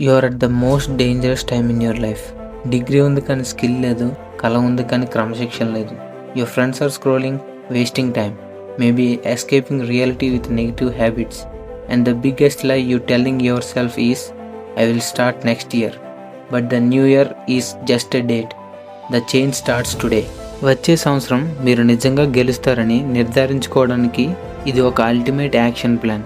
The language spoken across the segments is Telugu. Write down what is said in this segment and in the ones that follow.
You are at the most dangerous time in your life degree ఉంది కానీ స్కిల్ లేదు కళ ఉంది కానీ క్రమశిక్షణ లేదు. Your friends are scrolling wasting time maybe escaping reality with negative habits and the biggest lie you telling yourself is I will start next year but the new year is just a date the change starts today వచ్చే సంవత్సరం మీరు నిజంగా గెలుస్తారని నిర్ధారించుకోవడానికి ఇది ఒక ultimate action plan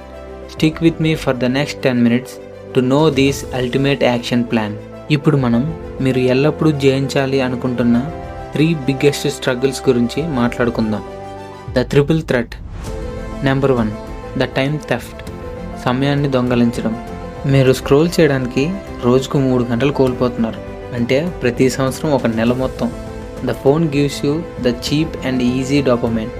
stick with me for the next ten minutes to know these ultimate action plan ఇప్పుడు మనం మీరు ఎల్లప్పుడూ జయించాలి అనుకుంటున్న త్రీ బిగ్గెస్ట్ స్ట్రగుల్స్ గురించి మాట్లాడుకుందాం. The triple threat number one the time theft సమయాన్ని దొంగలించడం. మీరు స్క్రోల్ చేయడానికి రోజుకు మూడు గంటలు కోల్పోతున్నారు. అంటే ప్రతి సంవత్సరం ఒక నెల మొత్తం. The phone gives you the cheap and easy dopamine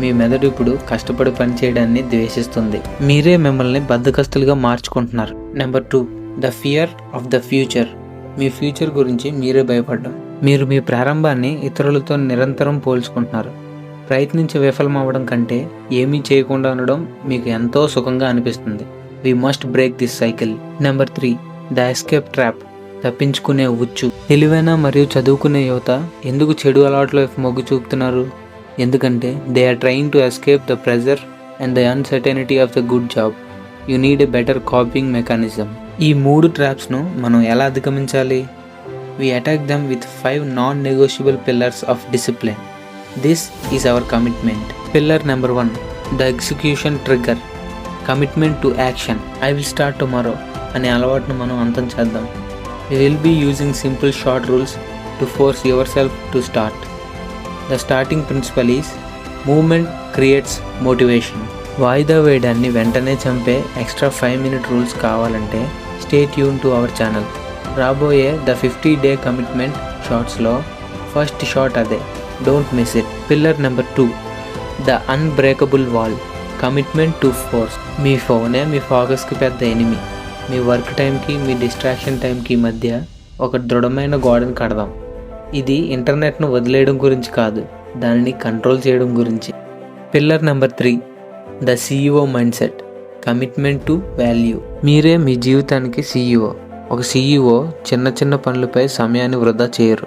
మీ మెదడు ఇప్పుడు కష్టపడి పనిచేయడాన్ని ద్వేషిస్తుంది. మీరే మిమ్మల్ని బద్దకస్తులుగా మార్చుకుంటున్నారు. Number two the fear of the future me future గురించి మీరే భయపడ్డం. మీరు మీ ప్రారంభాన్ని ఇతరులతో నిరంతరం పోల్చుకుంటున్నారు. ప్రయత్నించి విఫలమవ్వడం కంటే ఏమీ చేయకుండా ఉండడం మీకు ఎంతో సుఖంగా అనిపిస్తుంది. We must break this cycle number three the escape trap తప్పించుకునే ఉచ్చు. తెలివైన మరియు చదువుకునే యువత ఎందుకు చెడు అలవాట్ల వైపు మొగ్గు చూపుతున్నారు? ఎందుకంటే they are trying to escape the pressure and the uncertainty of the good job you need a better coping mechanism. ఈ మూడు ట్రాప్స్ను మనం ఎలా అధిగమించాలి? We attack them with five non negotiable pillars of discipline this is our commitment pillar number one the execution trigger commitment to action I will start tomorrow అనే అలవాటును మనం అంతం చేద్దాం. You will be using simple short rules to force yourself to start the starting principle is momentum creates motivation వాయిదా వేయడాన్ని వెంటనే చంపే ఎక్స్ట్రా ఫైవ్ మినిట్ రూల్స్ కావాలంటే stay tune to our channel. రాబోయే ద ఫిఫ్టీ డే కమిట్మెంట్ షార్ట్స్లో ఫస్ట్ షార్ట్ అదే. Don't miss it. Pillar number two. The unbreakable wall. Commitment to force. మీ ఫోనే మీ ఫోకస్కి పెద్ద ఎనిమి. మీ వర్క్ టైంకి మీ డిస్ట్రాక్షన్ టైంకి మధ్య ఒక దృఢమైన గోడను కడదాం. ఇది ఇంటర్నెట్ను వదిలేయడం గురించి కాదు. దానిని కంట్రోల్ చేయడం గురించి. Pillar number three. The CEO mindset commitment to value. మీరే మీ జీవితానికి సీఈఓ. ఒక సీఈఓ చిన్న చిన్న పనులపై సమయాన్ని వృధా చేయరు.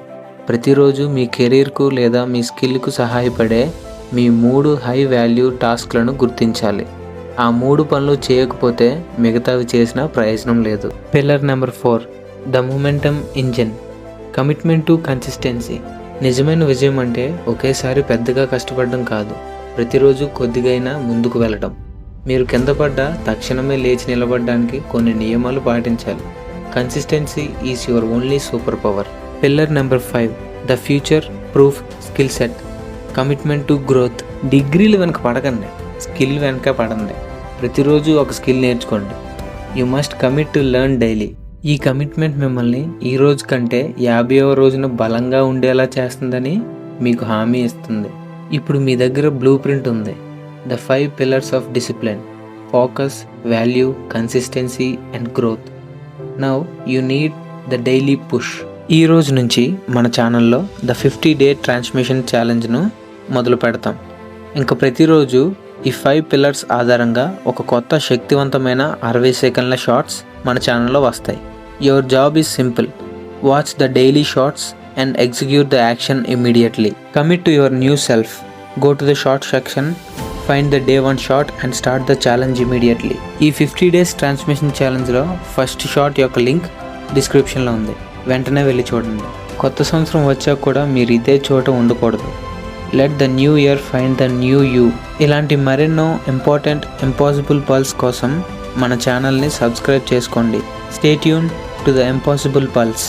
ప్రతిరోజు మీ కెరీర్కు లేదా మీ స్కిల్కు సహాయపడే మీ మూడు హై వాల్యూ టాస్క్లను గుర్తించాలి. ఆ మూడు పనులు చేయకపోతే మిగతావి చేసిన ప్రయోజనం లేదు. Pillar number four the momentum engine. Commitment to consistency. నిజమైన విజయం అంటే ఒకేసారి పెద్దగా కష్టపడడం కాదు. ప్రతిరోజు కొద్దిగైనా ముందుకు వెళ్ళడం మీరు కింద పడ్డ తక్షణమే లేచి నిలబడడానికి కొన్ని నియమాలు పాటించాలి. Consistency is your only super power. Pillar number five the future proof skill set. Commitment to growth. డిగ్రీలు వెనక పడకండి. స్కిల్ వెనక పడండి. ప్రతిరోజు ఒక స్కిల్ నేర్చుకోండి. You must commit to learn daily. ఈ కమిట్మెంట్ మిమ్మల్ని ఈ రోజు కంటే యాభైవ రోజున బలంగా ఉండేలా చేస్తుందని మీకు హామీ ఇస్తుంది. ఇప్పుడు మీ దగ్గర బ్లూ ప్రింట్ ఉంది. The five pillars of discipline focus value consistency and growth now you need the daily push ఈ రోజు నుంచి మన ఛానల్లో ద ఫిఫ్టీ డే ట్రాన్స్మిషన్ ఛాలెంజ్ను మొదలు పెడతాం. ఇంకా ప్రతిరోజు ఈ ఫైవ్ పిల్లర్స్ ఆధారంగా ఒక కొత్త శక్తివంతమైన అరవై సెకండ్ల షార్ట్స్ మన ఛానల్లో వస్తాయి. Your job is simple watch the daily shorts and execute the action immediately commit to your new self go to the short section find the day one short and start the challenge immediately. ఈ ఫిఫ్టీ డేస్ ట్రాన్స్మిషన్ ఛాలెంజ్లో ఫస్ట్ షార్ట్ యొక్క లింక్ డిస్క్రిప్షన్లో ఉంది. వెంటనే వెళ్ళి చూడండి. కొత్త సంవత్సరం వచ్చాక కూడా మీరు ఇదే చోట ఉండకూడదు. Let the new year find the new you ఇలాంటి మరెన్నో ఇంపార్టెంట్ ఇంపాసిబుల్ పల్స్ కోసం మన ఛానల్ని సబ్స్క్రైబ్ చేసుకోండి. Stay tune tune to the impossible pulse